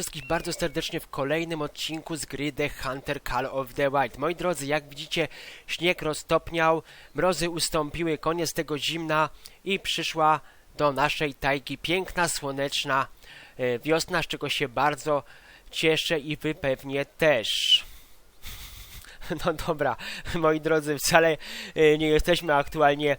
Wszystkich bardzo serdecznie w kolejnym odcinku z gry The Hunter Call of the Wild. Moi drodzy, jak widzicie, śnieg roztopniał, mrozy ustąpiły, koniec tego zimna i przyszła do naszej tajki piękna, słoneczna e, wiosna, z czego się bardzo cieszę i wy pewnie też. No dobra, moi drodzy, wcale e, nie jesteśmy aktualnie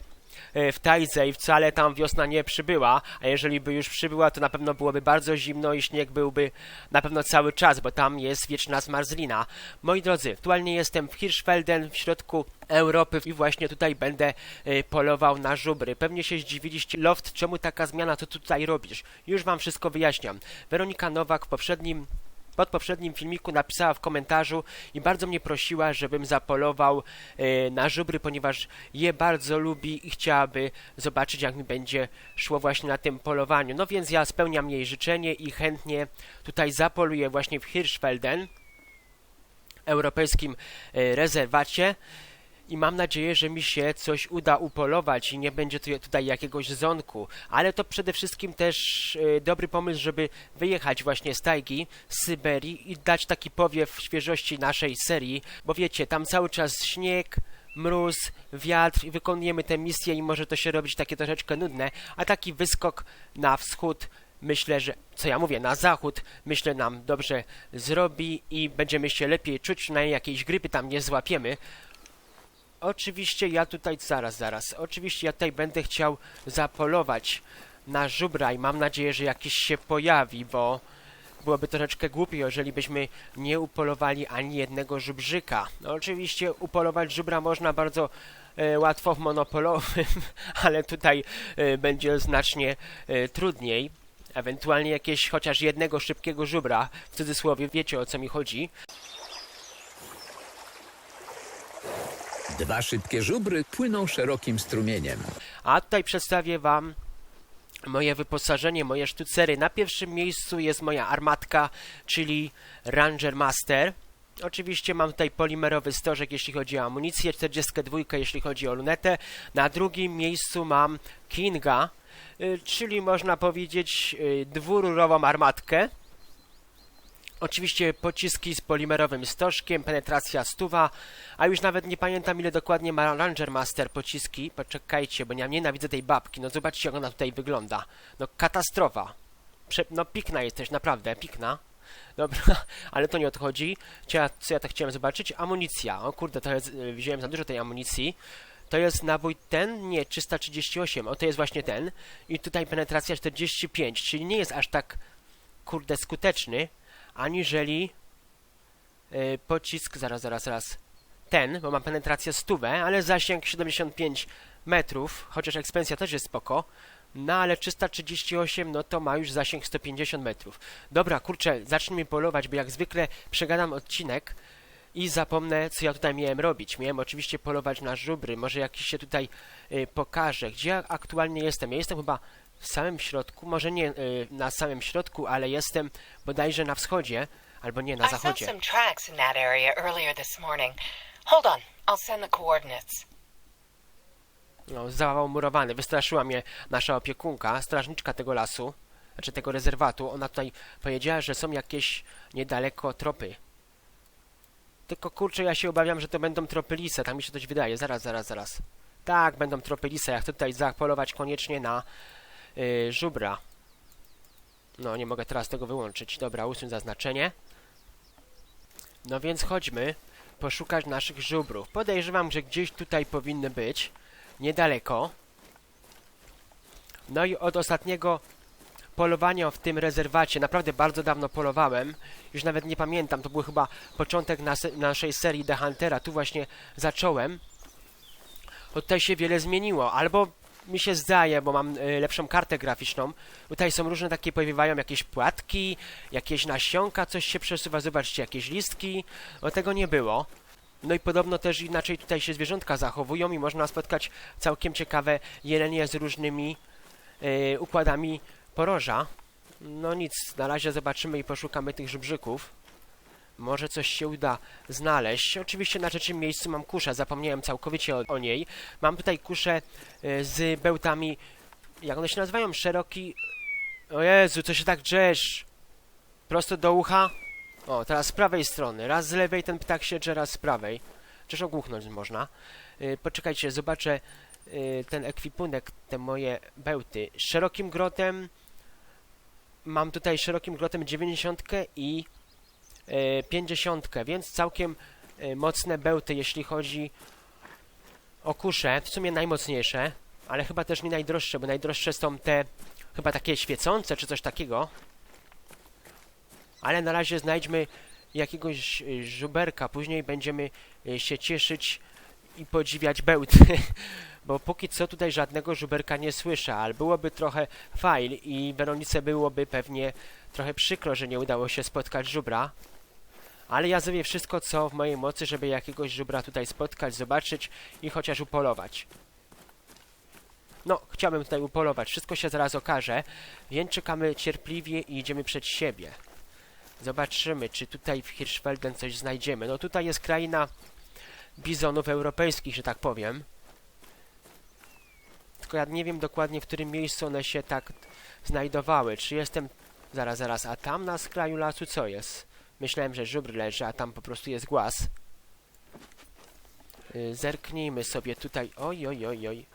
w Tajdze i wcale tam wiosna nie przybyła, a jeżeli by już przybyła, to na pewno byłoby bardzo zimno i śnieg byłby na pewno cały czas, bo tam jest wieczna zmarzlina. Moi drodzy, aktualnie jestem w Hirschfelden, w środku Europy i właśnie tutaj będę e, polował na żubry. Pewnie się zdziwiliście, Loft, czemu taka zmiana, co tu tutaj robisz? Już wam wszystko wyjaśniam. Weronika Nowak w poprzednim pod poprzednim filmiku napisała w komentarzu i bardzo mnie prosiła, żebym zapolował e, na żubry, ponieważ je bardzo lubi i chciałaby zobaczyć, jak mi będzie szło właśnie na tym polowaniu. No więc ja spełniam jej życzenie i chętnie tutaj zapoluję właśnie w Hirschfelden, europejskim e, rezerwacie. I mam nadzieję, że mi się coś uda upolować i nie będzie tu, tutaj jakiegoś zonku. Ale to przede wszystkim też e, dobry pomysł, żeby wyjechać właśnie z tajgi, z Syberii i dać taki powiew świeżości naszej serii. Bo wiecie, tam cały czas śnieg, mróz, wiatr i wykonujemy te misje i może to się robić takie troszeczkę nudne. A taki wyskok na wschód myślę, że, co ja mówię, na zachód, myślę nam dobrze zrobi i będziemy się lepiej czuć, na jakiejś grypy tam nie złapiemy. Oczywiście ja tutaj, zaraz, zaraz, oczywiście ja tutaj będę chciał zapolować na żubra i mam nadzieję, że jakiś się pojawi, bo byłoby troszeczkę głupio, jeżeli byśmy nie upolowali ani jednego żubrzyka. No, oczywiście upolować żubra można bardzo e, łatwo w monopolowym, ale tutaj e, będzie znacznie e, trudniej. Ewentualnie jakieś chociaż jednego szybkiego żubra, w cudzysłowie, wiecie o co mi chodzi. Dwa szybkie żubry płyną szerokim strumieniem. A tutaj przedstawię Wam moje wyposażenie, moje sztucery. Na pierwszym miejscu jest moja armatka, czyli Ranger Master. Oczywiście mam tutaj polimerowy stożek, jeśli chodzi o amunicję, 42, jeśli chodzi o lunetę. Na drugim miejscu mam Kinga, y, czyli można powiedzieć y, dwururową armatkę. Oczywiście pociski z polimerowym stożkiem, penetracja stuwa, a już nawet nie pamiętam ile dokładnie ma Ranger Master pociski. Poczekajcie, bo ja nienawidzę tej babki. No zobaczcie jak ona tutaj wygląda. No katastrofa. Prze no pikna jest też, naprawdę, pikna. Dobra, ale to nie odchodzi. Co ja, co ja tak chciałem zobaczyć? Amunicja. O kurde, to jest, wziąłem za dużo tej amunicji. To jest nabój ten? Nie, 338. O, to jest właśnie ten. I tutaj penetracja 45, czyli nie jest aż tak, kurde, skuteczny aniżeli yy, pocisk, zaraz, zaraz, zaraz, ten, bo ma penetrację 100, ale zasięg 75 metrów, chociaż ekspensja też jest spoko, no ale 338, no to ma już zasięg 150 metrów. Dobra, kurczę, zacznijmy polować, bo jak zwykle przegadam odcinek i zapomnę, co ja tutaj miałem robić. Miałem oczywiście polować na żubry, może jakiś się tutaj y, pokaże. Gdzie ja aktualnie jestem? Ja jestem chyba w samym środku, może nie y, na samym środku, ale jestem bodajże na wschodzie, albo nie, na I zachodzie. some tracks in that area earlier this morning. Hold on, I'll send the coordinates. No, zawał murowany. Wystraszyła mnie nasza opiekunka, strażniczka tego lasu, znaczy tego rezerwatu. Ona tutaj powiedziała, że są jakieś niedaleko tropy. Tylko kurczę, ja się obawiam, że to będą tropy lisa, tak mi się coś wydaje. Zaraz, zaraz, zaraz. Tak, będą tropy lisa. Ja chcę tutaj zapolować koniecznie na yy, żubra. No, nie mogę teraz tego wyłączyć. Dobra, usuń zaznaczenie. No więc chodźmy poszukać naszych żubrów. Podejrzewam, że gdzieś tutaj powinny być. Niedaleko. No i od ostatniego polowania w tym rezerwacie, naprawdę bardzo dawno polowałem, już nawet nie pamiętam, to był chyba początek nas naszej serii The Huntera, tu właśnie zacząłem. Od tutaj się wiele zmieniło, albo mi się zdaje, bo mam y, lepszą kartę graficzną. Tutaj są różne takie, powiewają jakieś płatki, jakieś nasionka, coś się przesuwa, zobaczcie, jakieś listki. O tego nie było. No i podobno też inaczej tutaj się zwierzątka zachowują i można spotkać całkiem ciekawe jelenie z różnymi y, układami poroża. No nic, na razie zobaczymy i poszukamy tych żubrzyków. Może coś się uda znaleźć. Oczywiście na trzecim miejscu mam kuszę, zapomniałem całkowicie o, o niej. Mam tutaj kuszę y, z bełtami, jak one się nazywają? Szeroki... O Jezu, co się tak drzesz? Prosto do ucha. O, teraz z prawej strony. Raz z lewej ten ptak się raz z prawej. Chociaż ogłuchnąć można. Yy, poczekajcie, zobaczę yy, ten ekwipunek, te moje bełty. Szerokim grotem mam tutaj szerokim grotem 90 i yy, 50, więc całkiem yy, mocne bełty, jeśli chodzi o kusze. W sumie najmocniejsze, ale chyba też nie najdroższe, bo najdroższe są te chyba takie świecące czy coś takiego. Ale na razie znajdźmy jakiegoś y, żuberka, później będziemy się cieszyć i podziwiać bełty. Bo póki co tutaj żadnego żuberka nie słyszę, ale byłoby trochę fajl i Weronice byłoby pewnie trochę przykro, że nie udało się spotkać żubra. Ale ja zrobię wszystko, co w mojej mocy, żeby jakiegoś żubra tutaj spotkać, zobaczyć i chociaż upolować. No, chciałbym tutaj upolować. Wszystko się zaraz okaże, więc czekamy cierpliwie i idziemy przed siebie. Zobaczymy, czy tutaj w Hirschfelden coś znajdziemy. No tutaj jest kraina bizonów europejskich, że tak powiem. Tylko ja nie wiem dokładnie, w którym miejscu one się tak znajdowały. Czy jestem... Zaraz, zaraz, a tam na skraju lasu co jest? Myślałem, że żubr leży, a tam po prostu jest głaz. Yy, zerknijmy sobie tutaj. Oj, oj, oj, oj.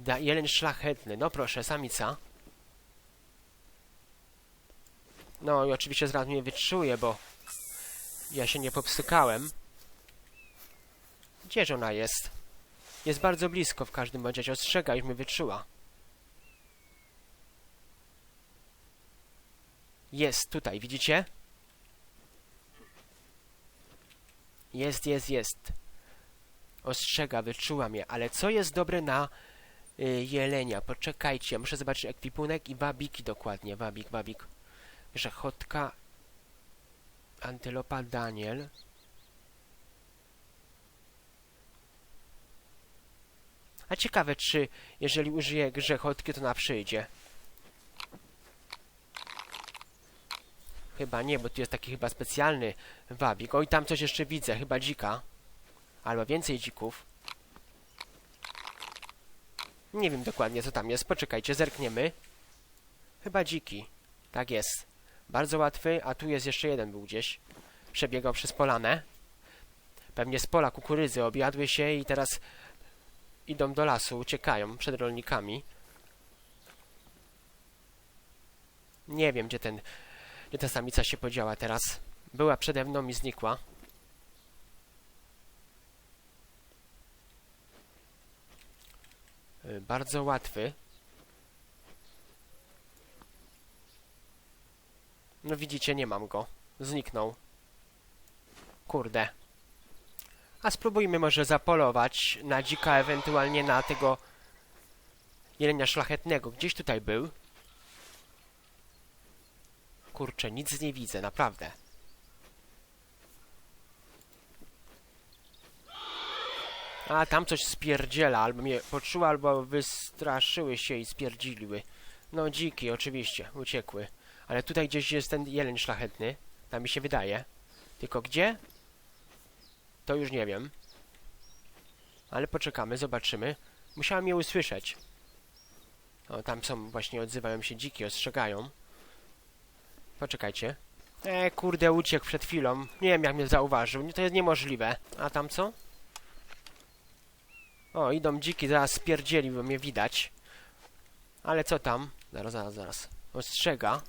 Da, jeleń szlachetny. No proszę, samica. No i oczywiście zaraz mnie wyczuje, bo ja się nie popsykałem. Gdzież ona jest? Jest bardzo blisko w każdym razie. Ostrzega, już mnie wyczuła. Jest tutaj, widzicie? Jest, jest, jest. Ostrzega, wyczuła mnie. Ale co jest dobre na y, jelenia? Poczekajcie, muszę zobaczyć ekwipunek i wabiki dokładnie. Wabik, wabik. Grzechotka, antylopa, Daniel. A ciekawe, czy jeżeli użyję grzechotki, to na przyjdzie. Chyba nie, bo tu jest taki chyba specjalny wabik. Oj, tam coś jeszcze widzę, chyba dzika. Albo więcej dzików. Nie wiem dokładnie, co tam jest. Poczekajcie, zerkniemy. Chyba dziki. Tak jest. Bardzo łatwy, a tu jest jeszcze jeden był gdzieś. Przebiegał przez polanę. Pewnie z pola kukurydzy objadły się i teraz idą do lasu, uciekają przed rolnikami. Nie wiem, gdzie ten, ta samica się podziała teraz. Była przede mną i znikła. Y, Bardzo łatwy. No widzicie, nie mam go. Zniknął. Kurde. A spróbujmy może zapolować na dzika, ewentualnie na tego jelenia szlachetnego. Gdzieś tutaj był. Kurczę, nic nie widzę, naprawdę. A, tam coś spierdziela, albo mnie poczuła, albo wystraszyły się i spierdziliły. No, dziki, oczywiście, uciekły. Ale tutaj gdzieś jest ten jeleń szlachetny. Tam mi się wydaje. Tylko gdzie? To już nie wiem. Ale poczekamy, zobaczymy. Musiałem je usłyszeć. O, tam są, właśnie odzywają się dziki, ostrzegają. Poczekajcie. E, kurde, uciekł przed chwilą. Nie wiem, jak mnie zauważył. Nie, To jest niemożliwe. A tam co? O, idą dziki, zaraz spierdzieli, bo mnie widać. Ale co tam? Zaraz, zaraz, zaraz. Ostrzega.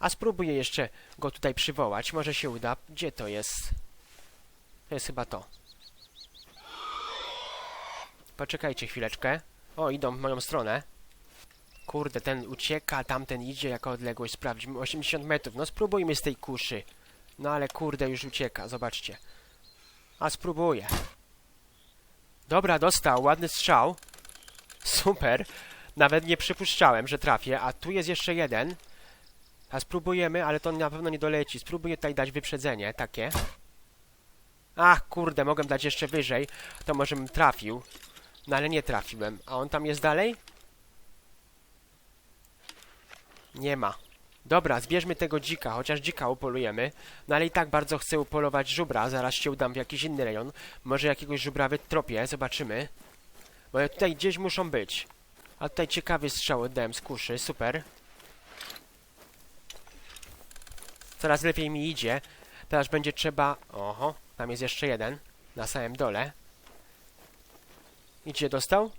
A spróbuję jeszcze go tutaj przywołać. Może się uda. Gdzie to jest? To jest chyba to. Poczekajcie chwileczkę. O, idą w moją stronę. Kurde, ten ucieka, tamten idzie, jaka odległość, sprawdźmy. 80 metrów. No spróbujmy z tej kuszy. No ale kurde, już ucieka, zobaczcie. A spróbuję. Dobra, dostał, ładny strzał. Super. Nawet nie przypuszczałem, że trafię. A tu jest jeszcze jeden. A spróbujemy, ale to na pewno nie doleci. Spróbuję tutaj dać wyprzedzenie, takie. Ach, kurde, mogłem dać jeszcze wyżej. To może bym trafił. No ale nie trafiłem. A on tam jest dalej? Nie ma. Dobra, zbierzmy tego dzika, chociaż dzika upolujemy. No ale i tak bardzo chcę upolować żubra. Zaraz się udam w jakiś inny rejon. Może jakiegoś żubra wytropię, zobaczymy. Bo tutaj gdzieś muszą być. A tutaj ciekawy strzał oddałem z kuszy, super. Coraz lepiej mi idzie. Teraz będzie trzeba... Oho, tam jest jeszcze jeden. Na samym dole. Idzie dostał?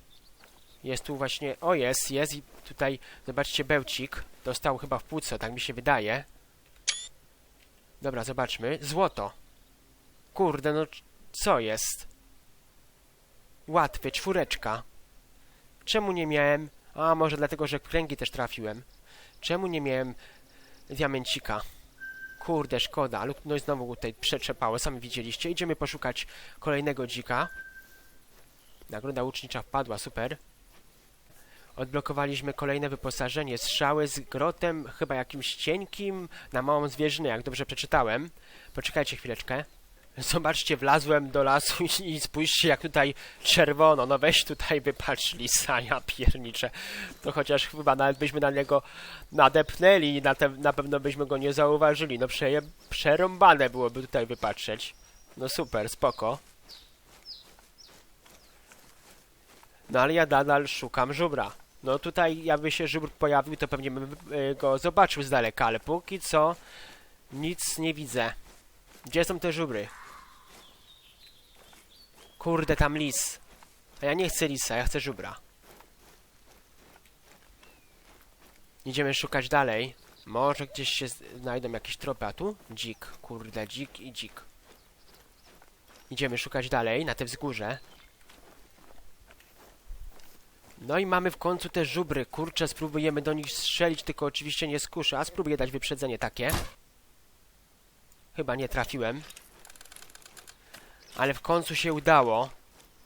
Jest tu właśnie... O, jest, jest i tutaj... Zobaczcie, bełcik. Dostał chyba w płuco, tak mi się wydaje. Dobra, zobaczmy. Złoto. Kurde, no co jest? Łatwy, czwóreczka. Czemu nie miałem... A, może dlatego, że kręgi też trafiłem. Czemu nie miałem diamencika? Kurde, szkoda. No i znowu tutaj przetrzepało, sami widzieliście. Idziemy poszukać kolejnego dzika. Nagroda łucznicza wpadła, super. Odblokowaliśmy kolejne wyposażenie. Strzały z grotem, chyba jakimś cienkim, na małą zwierzynę, jak dobrze przeczytałem. Poczekajcie chwileczkę. Zobaczcie, wlazłem do lasu i, spójrzcie jak tutaj czerwono. No weź tutaj wypatrz lisa, ja pierniczę. To chociaż chyba nawet byśmy na niego nadepnęli i na, te, na pewno byśmy go nie zauważyli. No przeje, przerąbane byłoby tutaj wypatrzeć. No super, spoko. No ale ja nadal szukam żubra. No tutaj jakby się żubr pojawił, to pewnie bym y, go zobaczył z daleka, ale póki co nic nie widzę. Gdzie są te żubry? Kurde, tam lis. A ja nie chcę lisa, ja chcę żubra. Idziemy szukać dalej. Może gdzieś się znajdą jakieś tropy, a tu? Dzik, kurde, dzik i dzik. Idziemy szukać dalej, na te wzgórze. No i mamy w końcu te żubry. Kurczę, spróbujemy do nich strzelić, tylko oczywiście nie z kuszy. A spróbuję dać wyprzedzenie takie. Chyba nie trafiłem. Ale w końcu się udało.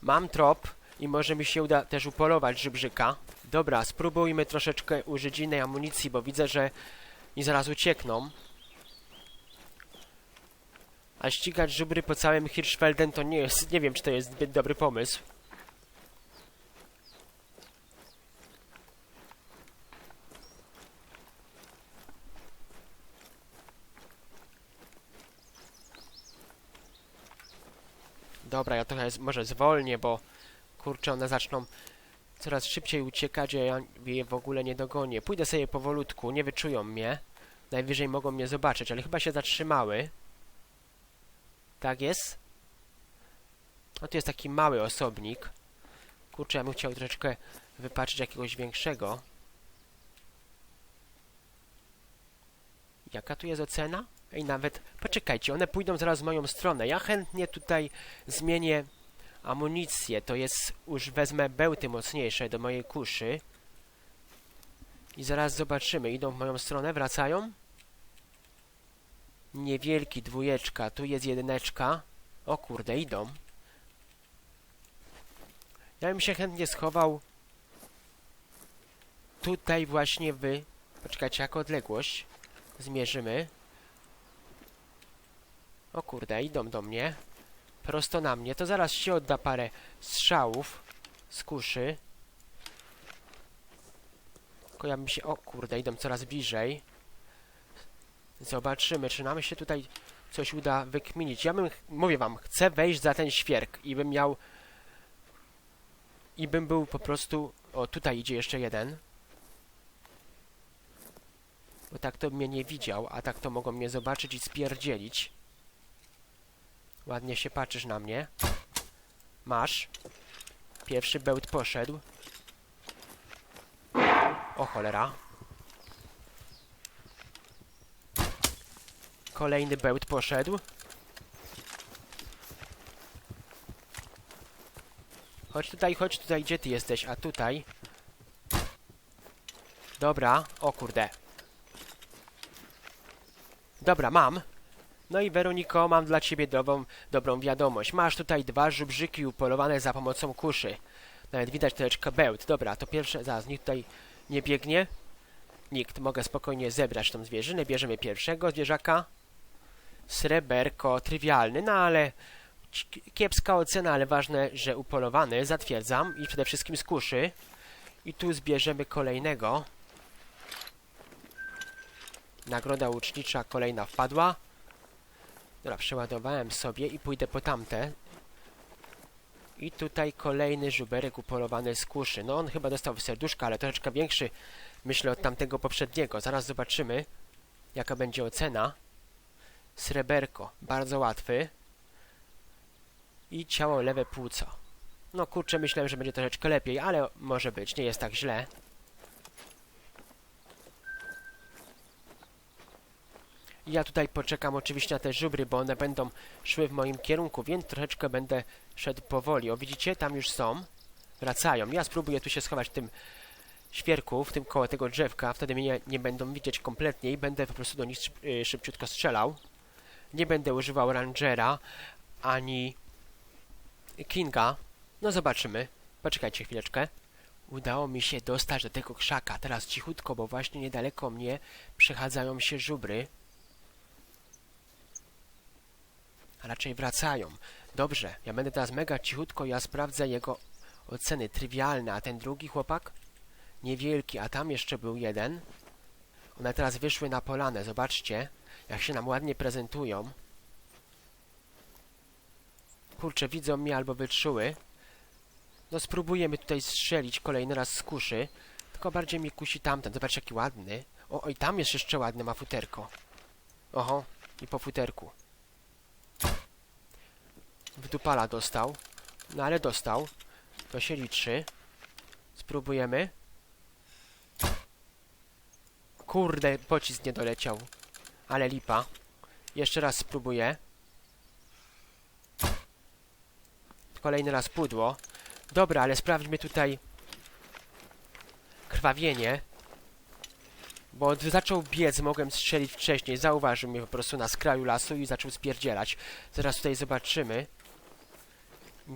Mam trop i może mi się uda też upolować żubrzyka. Dobra, spróbujmy troszeczkę użyć innej amunicji, bo widzę, że i zaraz uciekną. A ścigać żubry po całym Hirschfelden to nie jest... Nie wiem, czy to jest zbyt dobry pomysł. Dobra, ja trochę z, może zwolnię, bo kurczę, one zaczną coraz szybciej uciekać, a ja je w ogóle nie dogonię. Pójdę sobie powolutku, nie wyczują mnie. Najwyżej mogą mnie zobaczyć, ale chyba się zatrzymały. Tak jest? No tu jest taki mały osobnik. Kurczę, ja bym chciał troszeczkę wypatrzyć jakiegoś większego. Jaka tu jest ocena? Ej, nawet... Poczekajcie, one pójdą zaraz w moją stronę. Ja chętnie tutaj zmienię amunicję. To jest... Już wezmę bełty mocniejsze do mojej kuszy. I zaraz zobaczymy. Idą w moją stronę, wracają. Niewielki, dwójeczka. Tu jest jedyneczka. O kurde, idą. Ja bym się chętnie schował tutaj właśnie wy... Poczekajcie, jak odległość zmierzymy. O kurde, idą do mnie. Prosto na mnie. To zaraz się odda parę strzałów z kuszy. Tylko ja bym się... O kurde, idą coraz bliżej. Zobaczymy, czy nam się tutaj coś uda wykminić. Ja bym, mówię wam, chcę wejść za ten świerk i bym miał... I bym był po prostu... O, tutaj idzie jeszcze jeden. Bo tak to mnie nie widział, a tak to mogą mnie zobaczyć i spierdzielić. Ładnie się patrzysz na mnie. Masz. Pierwszy bełt poszedł. O cholera. Kolejny bełt poszedł. Chodź tutaj, chodź tutaj, gdzie ty jesteś? A tutaj. Dobra, o kurde. Dobra, mam. No i Weroniko, mam dla ciebie dobrą, dobrą wiadomość. Masz tutaj dwa żubrzyki upolowane za pomocą kuszy. Nawet widać troszeczkę bełt. Dobra, to pierwsze, zaraz, nikt tutaj nie biegnie. Nikt, mogę spokojnie zebrać tą zwierzynę. Bierzemy pierwszego zwierzaka. Sreberko, trywialny, no ale kiepska ocena, ale ważne, że upolowany, zatwierdzam. I przede wszystkim z kuszy. I tu zbierzemy kolejnego. Nagroda łucznicza kolejna wpadła. Dobra, przeładowałem sobie i pójdę po tamte. I tutaj kolejny żuberek upolowany z kuszy. No on chyba dostał serduszka, ale troszeczkę większy, myślę, od tamtego poprzedniego. Zaraz zobaczymy, jaka będzie ocena. Sreberko, bardzo łatwy. I ciało lewe płuco. No kurczę, myślałem, że będzie troszeczkę lepiej, ale może być, nie jest tak źle. Ja tutaj poczekam oczywiście na te żubry, bo one będą szły w moim kierunku, więc troszeczkę będę szedł powoli. O, widzicie? Tam już są. Wracają. Ja spróbuję tu się schować w tym świerku, w tym koło tego drzewka. Wtedy mnie nie będą widzieć kompletnie i będę po prostu do nich y, szybciutko strzelał. Nie będę używał Rangera ani Kinga. No zobaczymy. Poczekajcie chwileczkę. Udało mi się dostać do tego krzaka. Teraz cichutko, bo właśnie niedaleko mnie przechadzają się żubry. A raczej wracają. Dobrze, ja będę teraz mega cichutko, ja sprawdzę jego oceny trywialne, a ten drugi chłopak? Niewielki, a tam jeszcze był jeden. One teraz wyszły na polanę, zobaczcie, jak się nam ładnie prezentują. Kurczę, widzą mnie albo wyczuły. No spróbujemy tutaj strzelić kolejny raz z kuszy. Tylko bardziej mi kusi tamten. Zobacz jaki ładny. O, oj, tam jest jeszcze ładny, ma futerko. Oho, i po futerku. W dupala dostał. No ale dostał. To się liczy. Spróbujemy. Kurde, pocisk nie doleciał. Ale lipa. Jeszcze raz spróbuję. Kolejny raz pudło. Dobra, ale sprawdźmy tutaj krwawienie. Bo zaczął biec, mogłem strzelić wcześniej. Zauważył mnie po prostu na skraju lasu i zaczął spierdzielać. Zaraz tutaj zobaczymy.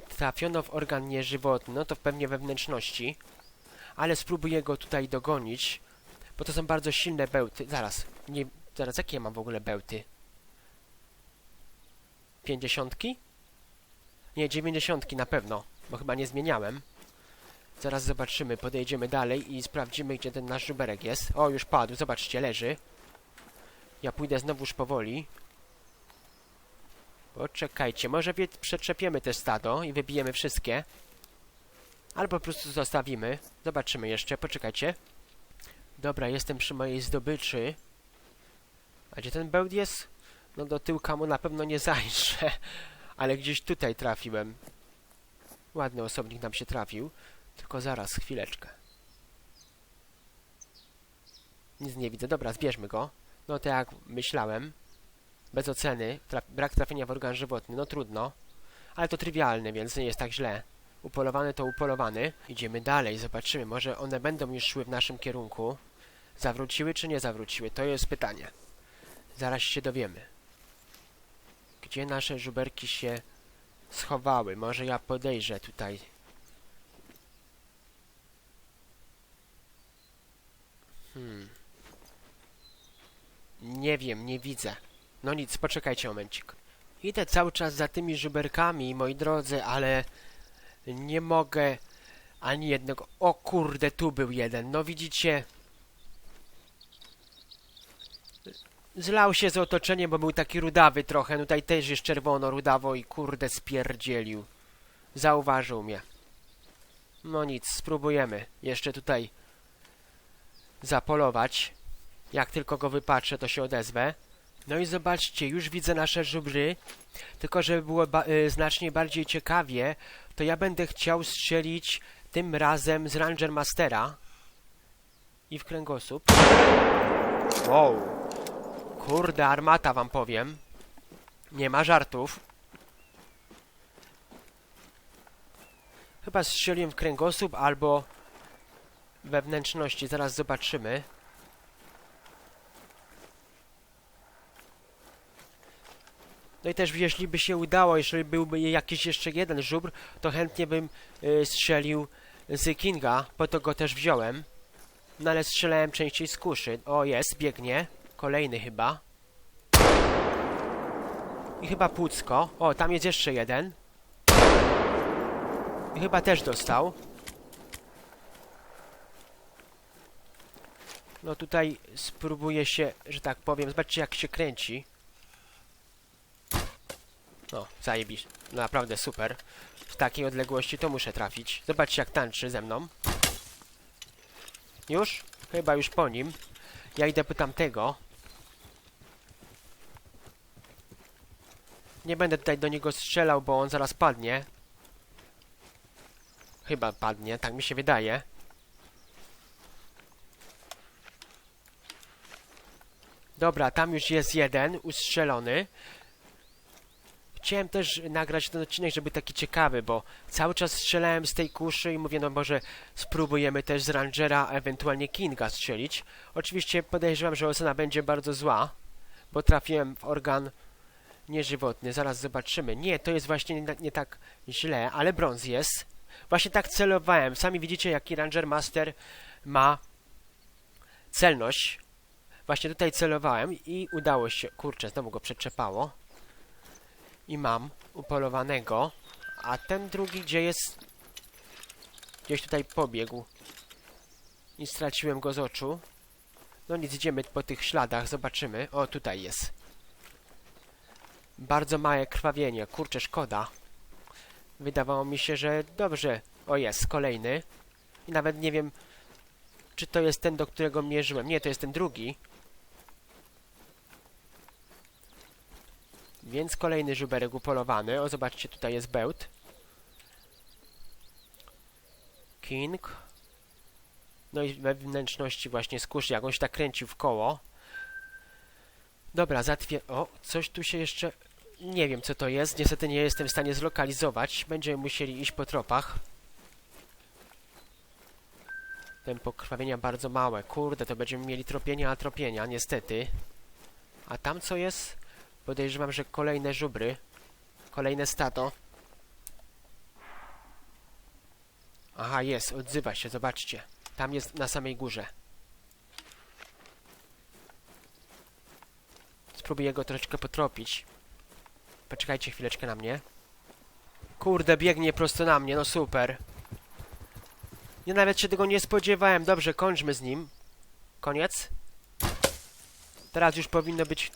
Trafiono w organ nieżywotny, no to pewnie we wnętrzności. Ale spróbuję go tutaj dogonić. Bo to są bardzo silne bełty. Zaraz, nie, zaraz, jakie ja mam w ogóle bełty? Pięćdziesiątki? Nie, dziewięćdziesiątki na pewno, bo chyba nie zmieniałem. Zaraz zobaczymy, podejdziemy dalej i sprawdzimy, gdzie ten nasz żuberek jest. O, już padł, zobaczcie, leży. Ja pójdę znowuż powoli. Poczekajcie, może przetrzepiemy te stado i wybijemy wszystkie. Albo po prostu zostawimy. Zobaczymy jeszcze, poczekajcie. Dobra, jestem przy mojej zdobyczy. A gdzie ten bełt jest? No do tyłka mu na pewno nie zajrzę. Ale gdzieś tutaj trafiłem. Ładny osobnik nam się trafił. Tylko zaraz, chwileczkę. Nic nie widzę. Dobra, zbierzmy go. No to jak myślałem. Bez oceny. Brak trafienia w organ żywotny. No trudno. Ale to trywialne, więc nie jest tak źle. Upolowany to upolowany. Idziemy dalej, zobaczymy. Może one będą już szły w naszym kierunku. Zawróciły czy nie zawróciły? To jest pytanie. Zaraz się dowiemy. Gdzie nasze żuberki się schowały? Może ja podejrzę tutaj. Hmm. Nie wiem, nie widzę. No nic, poczekajcie momencik. Idę cały czas za tymi żuberkami, moi drodzy, ale nie mogę ani jednego... O kurde, tu był jeden. No widzicie... Zlał się z otoczeniem, bo był taki rudawy trochę. Tutaj też jest czerwono, rudawo i kurde spierdzielił. Zauważył mnie. No nic, spróbujemy. Jeszcze tutaj zapolować. Jak tylko go wypatrzę, to się odezwę. No i zobaczcie, już widzę nasze żubry. Tylko żeby było ba y, znacznie bardziej ciekawie, to ja będę chciał strzelić tym razem z Ranger Mastera. I w kręgosłup. Wow. Kurde, armata wam powiem. Nie ma żartów. Chyba strzeliłem w kręgosłup albo we wnętrzności. Zaraz zobaczymy. No i też jeśli by się udało, jeżeli byłby jakiś jeszcze jeden żubr, to chętnie bym y, strzelił z Kinga, po to go też wziąłem. No ale strzelałem częściej z kuszy. O, jest, biegnie. Kolejny chyba. I chyba Pucko. O, tam jest jeszcze jeden. I chyba też dostał. No tutaj spróbuję się, że tak powiem, zobaczcie jak się kręci. No, zajebisz. Naprawdę super. W takiej odległości to muszę trafić. Zobaczcie jak tańczy ze mną. Już? Chyba już po nim. Ja idę po tamtego. Nie będę tutaj do niego strzelał, bo on zaraz padnie. Chyba padnie, tak mi się wydaje. Dobra, tam już jest jeden ustrzelony. Chciałem też nagrać ten odcinek, żeby taki ciekawy, bo cały czas strzelałem z tej kuszy i mówię, no może spróbujemy też z Rangera, ewentualnie Kinga strzelić. Oczywiście podejrzewam, że ocena będzie bardzo zła, bo trafiłem w organ nieżywotny. Zaraz zobaczymy. Nie, to jest właśnie nie, nie tak źle, ale brąz jest. Właśnie tak celowałem. Sami widzicie, jaki Ranger Master ma celność. Właśnie tutaj celowałem i udało się. Kurczę, znowu go przeczepało. I mam upolowanego. A ten drugi gdzie jest? Gdzieś tutaj pobiegł. I straciłem go z oczu. No nic, idziemy po tych śladach, zobaczymy. O, tutaj jest. Bardzo małe krwawienie. Kurczę, szkoda. Wydawało mi się, że dobrze. O, jest, kolejny. I nawet nie wiem, czy to jest ten, do którego mierzyłem. Nie, to jest ten drugi. Więc kolejny żuberek upolowany. O, zobaczcie, tutaj jest bełt. King. No i we wnętrzności właśnie skórzy, jak on się tak kręcił w koło. Dobra, zatwier... O, coś tu się jeszcze... Nie wiem, co to jest. Niestety nie jestem w stanie zlokalizować. Będziemy musieli iść po tropach. Tempo krwawienia bardzo małe. Kurde, to będziemy mieli tropienia, a tropienia, niestety. A tam co jest? Podejrzewam, że kolejne żubry. Kolejne stado. Aha, jest, odzywa się, zobaczcie. Tam jest na samej górze. Spróbuję go troszeczkę potropić. Poczekajcie chwileczkę na mnie. Kurde, biegnie prosto na mnie, no super. Ja nawet się tego nie spodziewałem. Dobrze, kończmy z nim. Koniec. Teraz już powinno być...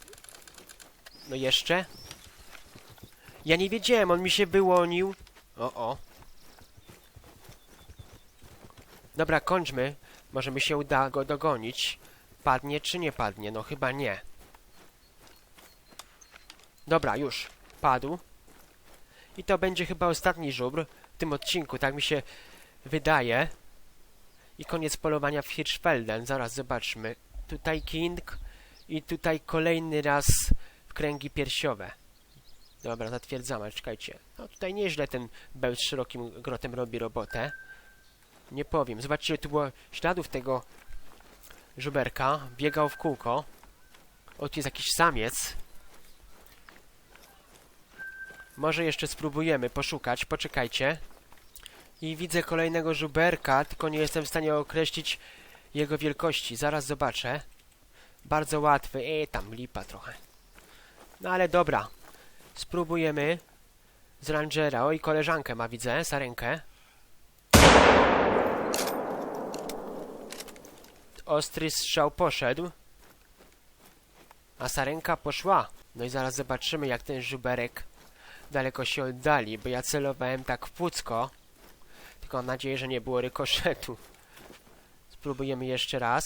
No jeszcze. Ja nie wiedziałem, on mi się wyłonił. O, o. Dobra, kończmy. Może mi się uda go dogonić. Padnie czy nie padnie? No chyba nie. Dobra, już. Padł. I to będzie chyba ostatni żubr w tym odcinku, tak mi się wydaje. I koniec polowania w Hirschfelden. Zaraz zobaczmy. Tutaj King i tutaj kolejny raz kręgi piersiowe. Dobra, zatwierdzamy, czekajcie. No tutaj nieźle ten bełt z szerokim grotem robi robotę. Nie powiem. Zobaczcie, tu było śladów tego żuberka. Biegał w kółko. O, tu jest jakiś samiec. Może jeszcze spróbujemy poszukać. Poczekajcie. I widzę kolejnego żuberka, tylko nie jestem w stanie określić jego wielkości. Zaraz zobaczę. Bardzo łatwy. Ej, tam lipa trochę. No ale dobra. Spróbujemy z Rangera. Oj, koleżankę ma, widzę, sarenkę. Ostry strzał poszedł. A sarenka poszła. No i zaraz zobaczymy, jak ten żuberek daleko się oddali, bo ja celowałem tak w płucko. Tylko mam nadzieję, że nie było rykoszetu. Spróbujemy jeszcze raz.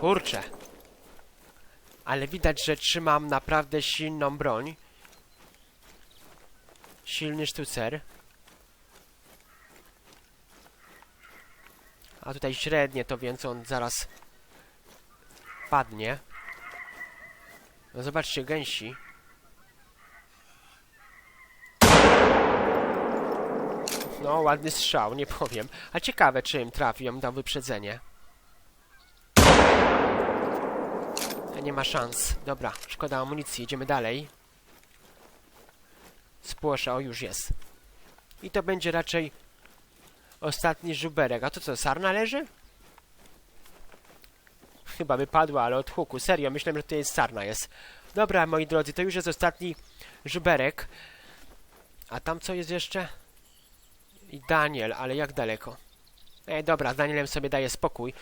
Kurczę. Ale widać, że trzymam naprawdę silną broń. Silny sztucer. A tutaj średnie to więc on zaraz padnie. No zobaczcie, gęsi. No, ładny strzał, nie powiem. A ciekawe, czy im trafił, ja mu dał wyprzedzenie. Nie ma szans. Dobra, szkoda amunicji, idziemy dalej. Spłoszę, o już jest. I to będzie raczej ostatni żuberek. A to co, sarna leży? Chyba wypadła, ale od huku. Serio, myślałem, że to jest sarna jest. Dobra, moi drodzy, to już jest ostatni żuberek. A tam co jest jeszcze? I Daniel, ale jak daleko? Ej, dobra, z Danielem sobie daję spokój.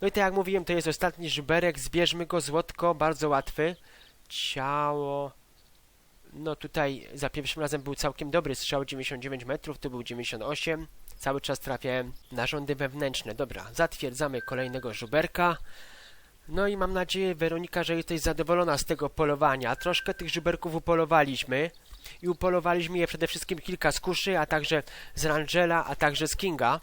No i tak jak mówiłem, to jest ostatni żuberek. Zbierzmy go, złotko, bardzo łatwy. Ciało... No tutaj za pierwszym razem był całkiem dobry strzał, 99 metrów, tu był 98. Cały czas trafiałem narządy wewnętrzne. Dobra, zatwierdzamy kolejnego żuberka. No i mam nadzieję, Weronika, że jesteś zadowolona z tego polowania. Troszkę tych żuberków upolowaliśmy. I upolowaliśmy je przede wszystkim kilka z kuszy, a także z Rangela, a także z Kinga.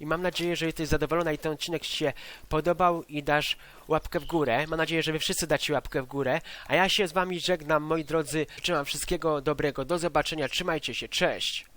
I mam nadzieję, że jesteś zadowolona i ten odcinek Ci się podobał i dasz łapkę w górę. Mam nadzieję, że Wy wszyscy dacie łapkę w górę. A ja się z Wami żegnam, moi drodzy. Wam wszystkiego dobrego. Do zobaczenia. Trzymajcie się. Cześć.